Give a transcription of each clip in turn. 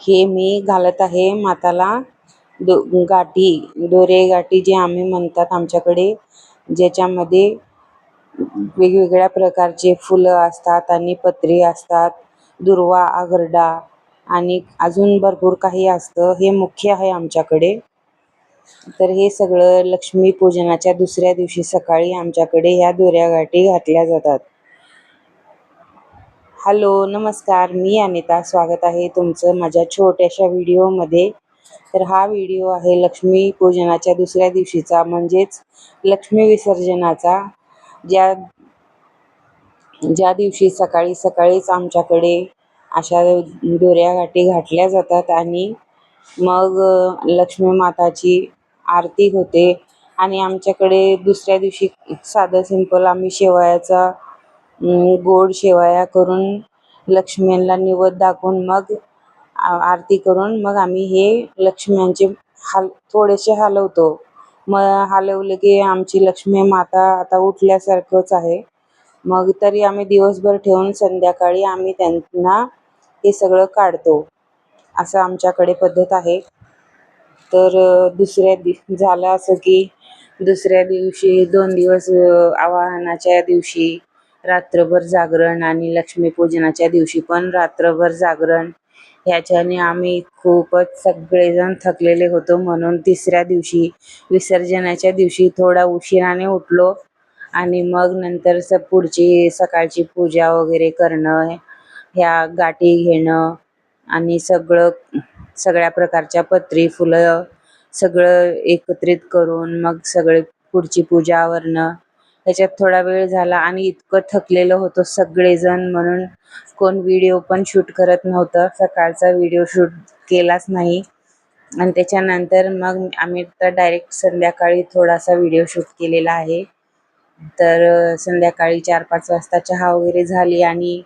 हे मी घालत आहे माताला. दो गाठी दोरे गाठी जे आम्ही म्हणतात आमच्याकडे ज्याच्यामध्ये वेगवेगळ्या प्रकारचे फुलं असतात आणि पत्री असतात दुर्वा आगरडा आणि अजून भरपूर काही असतं. हे मुख्य आहे आमच्याकडे. तर हे सगळं लक्ष्मीपूजनाच्या दुसऱ्या दिवशी सकाळी आमच्याकडे ह्या दोऱ्या गाठी घातल्या जातात. हॅलो नमस्कार. मी अनिता. स्वागत आहे तुमचं माझ्या छोट्याशा व्हिडिओमध्ये. तर हा व्हिडिओ आहे लक्ष्मी पूजनाच्या दुसऱ्या दिवशीचा म्हणजेच लक्ष्मी विसर्जनाचा. ज्या ज्या दिवशी सकाळी सकाळीच आमच्याकडे अशा दोऱ्या गाठी घातल्या जातात आणि मग लक्ष्मी माताची आरती होते. आणि आमच्याकडे दुसऱ्या दिवशी साधं सिंपल आम्ही शेवयाचा गोड शेवया करून लक्ष्मीला निवद दाखवून मग आरती करून मग आम्ही हे लक्ष्म्यांचे हाल थोडेसे हलवतो. मग हलवलं की आमची लक्ष्मी माता आता उठल्यासारखंच आहे. मग तरी आम्ही दिवसभर ठेवून संध्याकाळी आम्ही त्यांना हे सगळं काढतो. असं आमच्याकडे पद्धत आहे. तर दुसऱ्या दि झालं असं की दुसऱ्या दिवशी दोन दिवस आवाहनाच्या दिवशी रात्रभर जागरण आणि लक्ष्मीपूजनाच्या दिवशी पण रात्रभर जागरण. ह्याच्याने आम्ही खूपच सगळेजण थकलेले होतो म्हणून तिसऱ्या दिवशी विसर्जनाच्या दिवशी थोडा उशिराने उठलो आणि मग नंतर स पुढची सकाळची पूजा वगैरे करणं ह्या गाठी घेणं आणि सगळं सगळ्या प्रकारच्या पत्री फुलं सगळं एकत्रित करून मग सगळे पुढची पूजा आवरणं त्याच्यात थोडा वेळ झाला आणि इतकं थकलेलं होतं सगळेजण म्हणून. कोण व्हिडिओ पण शूट करत नव्हतं. सकाळचा व्हिडिओ शूट केलाच नाही. आणि त्याच्यानंतर मग आम्ही तर डायरेक्ट संध्याकाळी थोडासा व्हिडिओ शूट केलेला आहे. तर संध्याकाळी चार पाच वाजता चहा वगैरे झाली आणि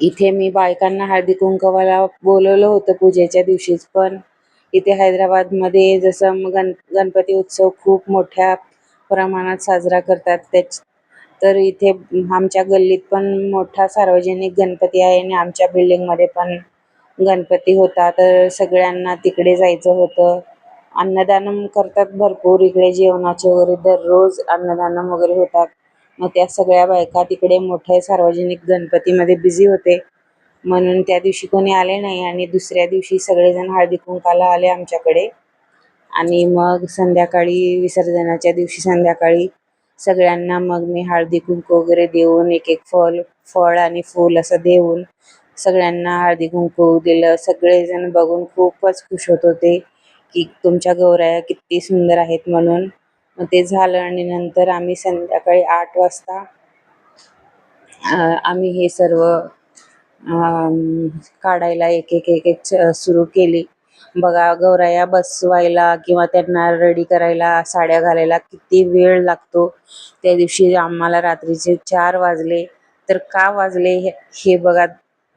इथे मी बायकांना हळदी कुंकवाला बोलवलं होतं पूजेच्या दिवशीच. पण इथे हैदराबादमध्ये जसं गण गणपती उत्सव खूप मोठ्या प्रमाणात साजरा करतात. त्याच तर इथे आमच्या गल्लीत पण मोठा सार्वजनिक गणपती आहे आणि आमच्या बिल्डिंगमध्ये पण गणपती होता. तर सगळ्यांना तिकडे जायचं होतं. अन्नदान करतात भरपूर. इकडे जेवणाचे वगैरे दररोज अन्नदान वगैरे होतात. मग त्या सगळ्या बायका तिकडे मोठ्या सार्वजनिक गणपतीमध्ये बिझी होते. म्हणून त्या दिवशी कोणी आले नाही आणि दुसऱ्या दिवशी सगळेजण हळदी कुंकाला आले आमच्याकडे. आणि मग संध्याकाळी विसर्जनाच्या दिवशी संध्याकाळी सगळ्यांना मग मी हळदी कुंकू वगैरे देऊन एक एक फळ फळ आणि फूल असं देऊन सगळ्यांना हळदी कुंकू दिलं. सगळेजण बघून खूपच खुश होत होते की तुमच्या गौराया किती सुंदर आहेत म्हणून. मग ते झालं आणि नंतर आम्ही संध्याकाळी आठ वाजता आम्ही हे सर्व काढायला एक एक एक एक सुरू केली. बघा गौराया बसवायला किंवा त्यांना रेडी करायला साड्या घालायला किती वेळ लागतो. त्या दिवशी आम्हाला रात्रीचे चार वाजले. तर का वाजले हे बघा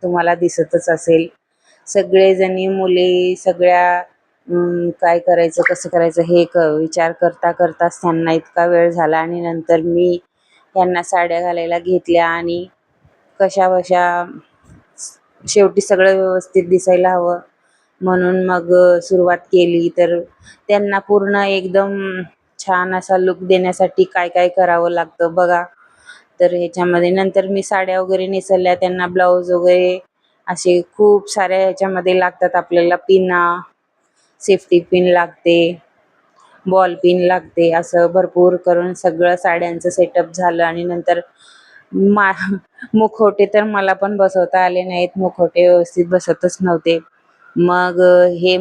तुम्हाला दिसतच असेल. सगळेजणी मुली सगळ्या काय करायचं कसं करायचं हे क विचार करता करताच त्यांना इतका वेळ झाला आणि नंतर मी त्यांना साड्या घालायला घेतल्या आणि कशा बशा शेवटी सगळं व्यवस्थित दिसायला हवं. म्हणून मग सुरुवात केली. तर त्यांना पूर्ण एकदम छान असा लुक देण्यासाठी काय काय करावं लागतं बघा. तर ह्याच्यामध्ये नंतर मी साड्या वगैरे नेसवल्या त्यांना ब्लाऊज वगैरे असे खूप साऱ्या ह्याच्यामध्ये लागतात आपल्याला. पिना सेफ्टी पिन लागते बॉल पिन लागते असं भरपूर करून सगळं साड्यांचं सेटअप झालं. आणि नंतर मा मुखवटे तर मला पण बसवता आले नाहीत. मुखवटे व्यवस्थित बसतच नव्हते. मग हे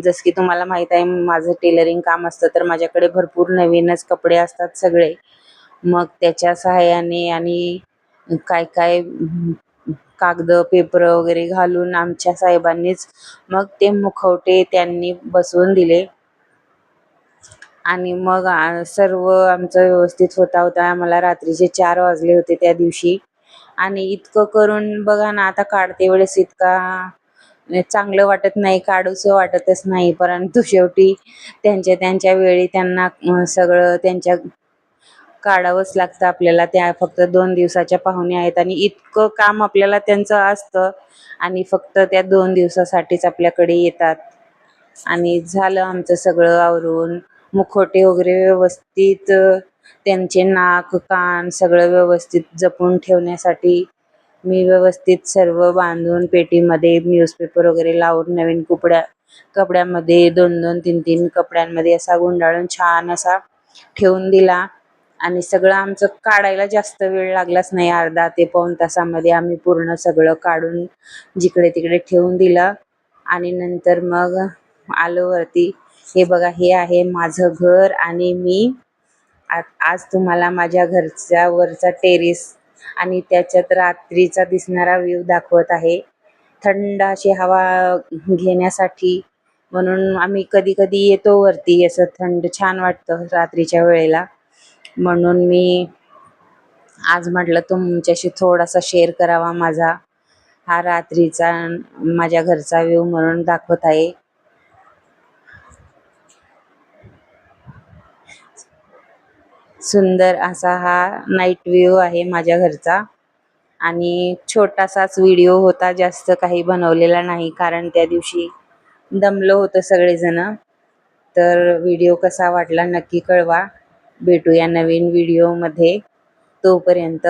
जसं की तुम्हाला माहीत आहे माझं टेलरिंग काम असतं तर माझ्याकडे भरपूर नवीनच कपडे असतात सगळे. मग त्याच्या सहाय्याने आणि काय काय कागद पेपर वगैरे घालून आमच्या साहेबांनीच मग ते मुखवटे त्यांनी बसवून दिले. आणि मग सर्व आमचं व्यवस्थित होता होता. आम्हाला रात्रीचे चार वाजले होते त्या दिवशी. आणि इतकं करून बघा ना आता काढते वेळेस इतका म्हणजे चांगलं वाटत नाही काढूसं वाटतच नाही परंतु शेवटी त्यांच्या त्यांच्या वेळी त्यांना सगळं त्यांच्या काढावंच लागतं आपल्याला. त्या फक्त दोन दिवसाच्या पाहुणे आहेत आणि इतकं काम आपल्याला त्यांचं असतं आणि फक्त त्या दोन दिवसासाठीच आपल्याकडे येतात. आणि झालं आमचं सगळं आवरून. मुखोटे वगैरे व्यवस्थित त्यांचे नाक कान सगळं व्यवस्थित जपून ठेवण्यासाठी मी व्यवस्थित सर्व बांधून पेटीमध्ये न्यूजपेपर वगैरे लावून नवीन कपड्या कपड्यामध्ये दोन दोन तीन तीन कपड्यांमध्ये असा गुंडाळून छान असा ठेवून दिला. आणि सगळं आमचं काढायला जास्त वेळ लागलाच नाही अर्धा ते पाऊण तासामध्ये आम्ही पूर्ण सगळं काढून जिकडे तिकडे ठेवून दिलं. आणि नंतर मग आलो वरती. हे बघा हे आहे माझं घर आणि मी आ- आज तुम्हाला माझ्या घरच्या वरचा टेरेस आणि त्याच्यात रात्रीचा दिसणारा व्ह्यू दाखवत आहे. थंड अशी हवा घेण्यासाठी म्हणून आम्ही कधी कधी येतो वरती असं थंड छान वाटतं रात्रीच्या वेळेला. म्हणून मी आज म्हटलं तुमच्याशी थोडासा शेअर करावा माझा. हा रात्रीचा माझ्या घरचा व्ह्यू म्हणून दाखवत आहे. सुंदर असा हा नाईट व्ह्यू आहे माझ्या घरचा. आणि छोटासाच व्हिडिओ होता जास्त काही बनवलेला नाही कारण त्या दिवशी दमलो होतं सगळेजण. तर व्हिडिओ कसा वाटला नक्की कळवा. भेटूया नवीन व्हिडिओमध्ये तोपर्यंत.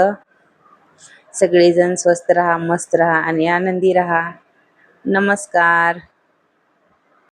सगळेजण स्वस्त राहा मस्त राहा आणि आनंदी राहा. नमस्कार.